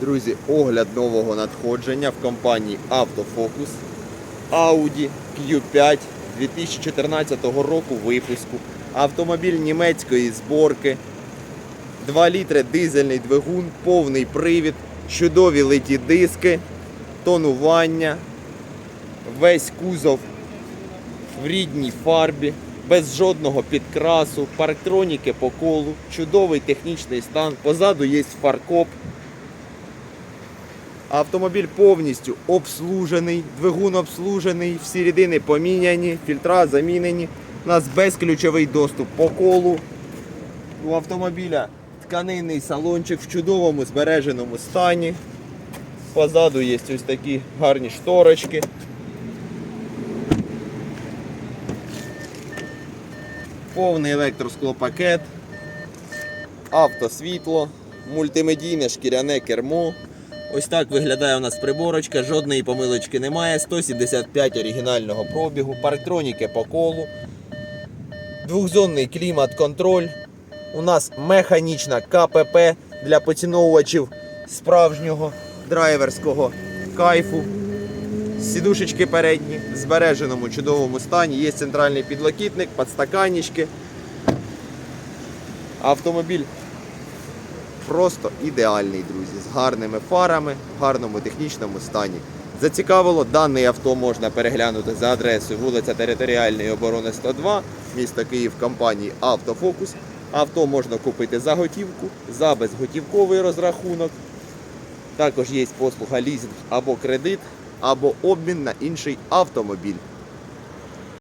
Друзі, огляд нового надходження в компанії Автофокус Audi Q5 2014 року випуску. Автомобіль німецької зборки. 2 літри дизельний двигун, повний привід, чудові литі диски, тонування, весь кузов в рідній фарбі, без жодного підкрасу, парктроніки по колу, чудовий технічний стан. Позаду є фаркоп. Автомобіль повністю обслужений, двигун обслужений, всі рідини поміняні, фільтра замінені. У нас безключовий доступ по колу. У автомобіля тканинний салончик в чудовому збереженому стані. Позаду є ось такі гарні шторочки. Повний електросклопакет, автосвітло, мультимедійне шкіряне кермо. Ось так виглядає у нас приборочка, жодної помилочки немає. 175 оригінального пробігу, парктроніки по колу, двохзонний клімат-контроль. У нас механічна КПП для поціновувачів справжнього драйверського кайфу. Сідушечки передні в збереженому чудовому стані. Є центральний підлокітник, подстаканнички. Автомобіль просто ідеальний, друзі, з гарними фарами, в гарному технічному стані. Зацікавило, даний авто можна переглянути за адресою вулиця Територіальної оборони 102, місто Київ, компанії Автофокус. Авто можна купити за готівку, за безготівковий розрахунок. Також є послуга лізинг або кредит, або обмін на інший автомобіль.